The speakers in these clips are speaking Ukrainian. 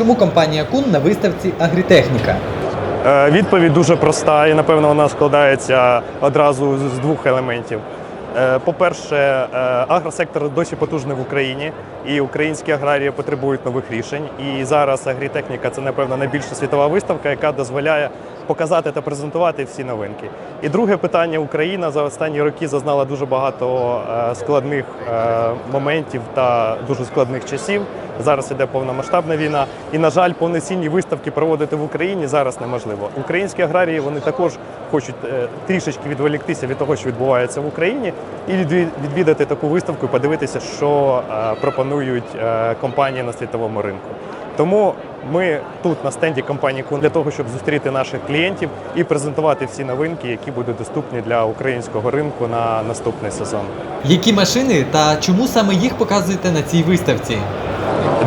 Чому компанія Кун на виставці Агрітехніка? Е, Відповідь дуже проста і, напевно, вона складається одразу з двох елементів. Е, По-перше, е, агросектор досі потужний в Україні, і українські аграрії потребують нових рішень. І зараз агрітехніка це, напевно, найбільша світова виставка, яка дозволяє показати та презентувати всі новинки. І друге питання: Україна за останні роки зазнала дуже багато е, складних е, моментів та дуже складних часів. Зараз іде повномасштабна війна, і на жаль, повноцінні виставки проводити в Україні зараз неможливо. Українські аграрії вони також хочуть е, трішечки відволіктися від того, що відбувається в Україні, і відві- відвідати таку виставку і подивитися, що пропонують компанії на світовому ринку. Тому ми тут на стенді компанії Кун для того, щоб зустріти наших клієнтів і презентувати всі новинки, які будуть доступні для українського ринку на наступний сезон. Які машини та чому саме їх показуєте на цій виставці?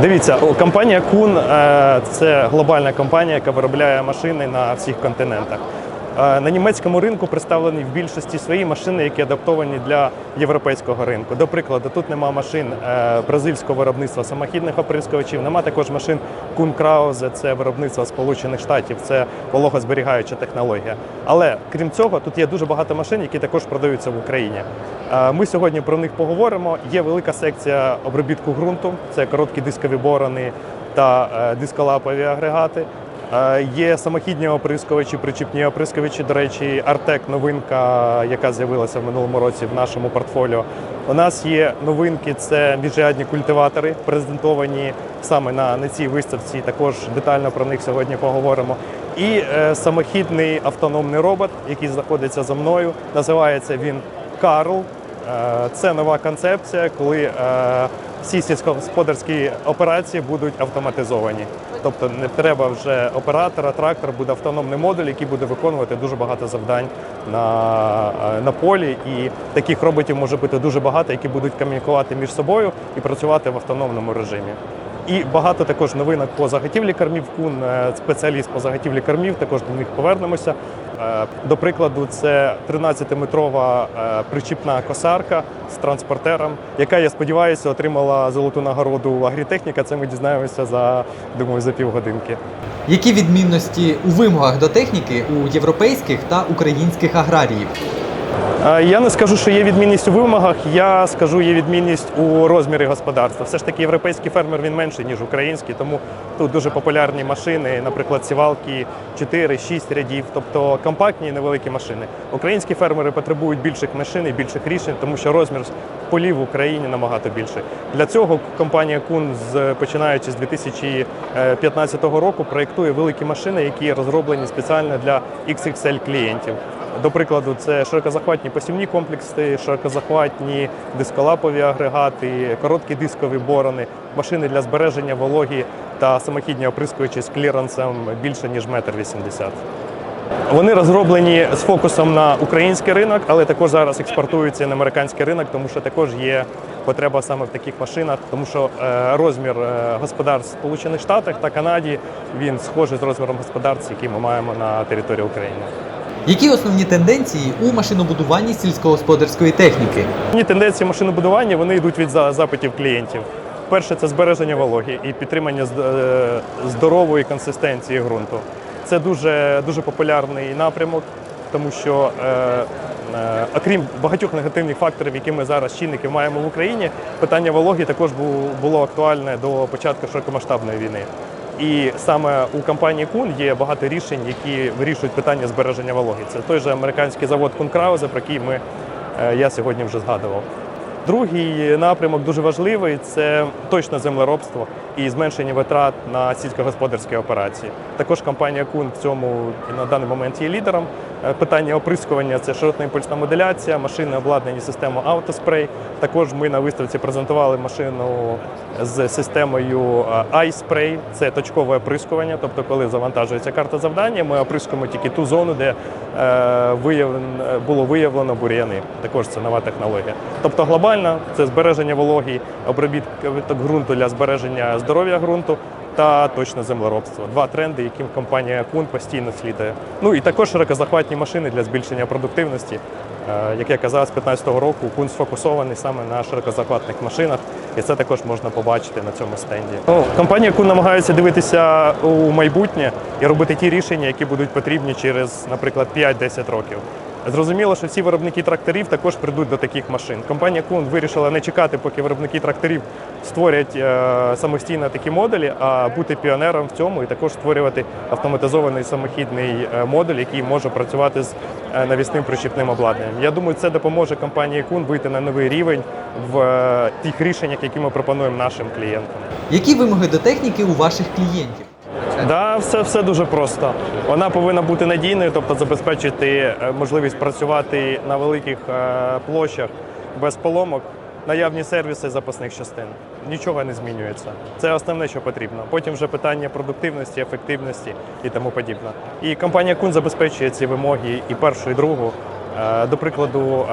Дивіться, компанія Кун е, це глобальна компанія, яка виробляє машини на всіх континентах. Е, На німецькому ринку представлені в більшості свої машини, які адаптовані для європейського ринку. До прикладу, тут нема машин е, бразильського виробництва самохідних оприскувачів, нема також машин Кун Краузе, це виробництво Сполучених Штатів, це вологозберігаюча технологія. Але крім цього, тут є дуже багато машин, які також продаються в Україні. Е, Ми сьогодні про них поговоримо. Є велика секція обробітку ґрунту, це короткі дискові борони та дисколапові агрегати. Е, Є самохідні оприскувачі, причіпні оприскувачі. До речі, Артек новинка, яка з'явилася в минулому році в нашому портфоліо. У нас є новинки, це міжрядні культиватори, презентовані саме на, на цій виставці. Також детально про них сьогодні поговоримо. І е, самохідний автономний робот, який знаходиться за мною. Називається він Карл. Е, Це нова концепція, коли е, всі сільськогосподарські операції будуть автоматизовані. Тобто не треба вже оператора, трактор буде автономний модуль, який буде виконувати дуже багато завдань на, е, на полі. І таких роботів може бути дуже багато, які будуть комунікувати між собою і працювати в автономному режимі. І багато також новинок по заготівлі кормів кун, е, спеціаліст по заготівлі кормів, також до них повернемося. Е, До прикладу, це 13-метрова е, причіпна косарка з транспортером, яка, я сподіваюся, отримала золоту нагороду агрітехніка. Це ми дізнаємося за думаю за півгодинки. Які відмінності у вимогах до техніки у європейських та українських аграріїв? Е, Я не скажу, що є відмінність у вимогах, я скажу, є відмінність у розмірі господарства. Все ж таки, європейський фермер він менший, ніж український, тому тут дуже популярні машини, наприклад, сівалки 4-6 рядів, тобто компактні і невеликі машини. Українські фермери потребують більших машин і більших рішень, тому що розмір полів в Україні набагато більший. Для цього компанія Кун, починаючи з 2015 року, проєктує великі машини, які розроблені спеціально для XXL клієнтів. До прикладу, це широкозахватні посівні комплекси, широкозахватні дисколапові агрегати, короткі дискові борони, машини для збереження вологі та самохідні оприскувачі з клірансом більше ніж метр вісімдесят. Вони розроблені з фокусом на український ринок, але також зараз експортуються на американський ринок, тому що також є потреба саме в таких машинах, тому що е, розмір е, господарств Сполучених Штатах та Канаді він схожий з розміром господарств, які ми маємо на території України. Які основні тенденції у машинобудуванні сільськогосподарської техніки? Ні, тенденції машинобудування вони йдуть від запитів клієнтів. Перше це збереження вологі і підтримання е, здорової консистенції ґрунту. Це дуже, дуже популярний напрямок, тому що е, е, окрім багатьох негативних факторів, які ми зараз чинників маємо в Україні, питання вологі також було актуальне до початку широкомасштабної війни. І саме у компанії Кун є багато рішень, які вирішують питання збереження вологи. Це той же американський завод Кун Краузе, про який ми, е, я сьогодні вже згадував. Другий напрямок дуже важливий це точне землеробство і зменшення витрат на сільськогосподарські операції. Також компанія Кун в цьому на даний момент є лідером. Е, Питання оприскування це широтна імпульсна моделяція, машини обладнані системою автоспрей. Також ми на виставці презентували машину з системою е, iSpray. Це точкове оприскування. Тобто, коли завантажується карта завдання, ми оприскуємо тільки ту зону, де е, було виявлено бур'яни. Також це нова технологія. Тобто глобально це збереження вологі, обробіток ґрунту для збереження здоров'я ґрунту та точне землеробство. Два тренди, яким компанія Кун постійно слідує. Ну і також широкозахватні машини для збільшення продуктивності. Е, Як я казав, з 2015 року Кун сфокусований саме на широкозахватних машинах, і це також можна побачити на цьому стенді. Ну, компанія Кун намагається дивитися у майбутнє і робити ті рішення, які будуть потрібні через, наприклад, 5-10 років. Зрозуміло, що всі виробники тракторів також прийдуть до таких машин. Компанія Кун вирішила не чекати, поки виробники тракторів створять е, самостійно такі моделі, а бути піонером в цьому і також створювати автоматизований самохідний е, модуль, який може працювати з е, навісним прищіпним обладнанням. Я думаю, це допоможе компанії Кун вийти на новий рівень в тих рішеннях, які ми пропонуємо нашим клієнтам. Які вимоги до техніки у ваших клієнтів? Да, все, все дуже просто. Вона повинна бути надійною, тобто забезпечити е, можливість працювати на великих е, площах без поломок, наявні сервіси запасних частин. Нічого не змінюється. Це основне, що потрібно. Потім вже питання продуктивності, ефективності і тому подібне. І компанія Кун забезпечує ці вимоги і першу, і другу. Е, До прикладу, е,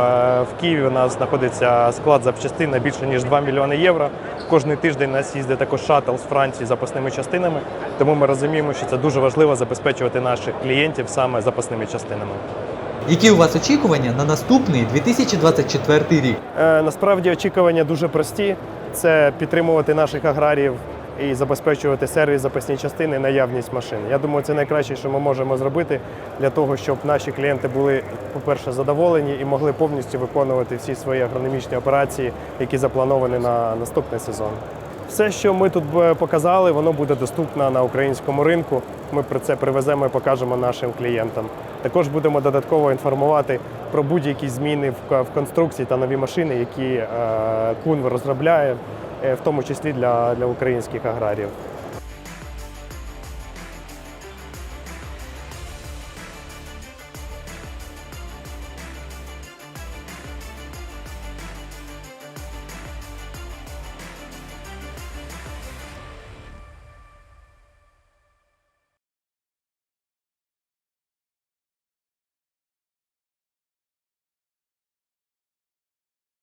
в Києві у нас знаходиться склад запчастин на більше ніж 2 мільйони євро. Кожний тиждень у нас їздить також шаттл з Франції з запасними частинами. Тому ми розуміємо, що це дуже важливо забезпечувати наших клієнтів саме запасними частинами. Які у вас очікування на наступний 2024 рік? Е, Насправді очікування дуже прості: це підтримувати наших аграріїв і забезпечувати сервіс запасні частини, наявність машин. Я думаю, це найкраще, що ми можемо зробити для того, щоб наші клієнти були, по-перше, задоволені і могли повністю виконувати всі свої агрономічні операції, які заплановані на наступний сезон. Все, що ми тут е, показали, воно буде доступно на українському ринку. Ми про це привеземо і покажемо нашим клієнтам. Також будемо додатково інформувати про будь-які зміни в конструкції та нові машини, які е, Кун розробляє, в тому числі для, для українських аграріїв.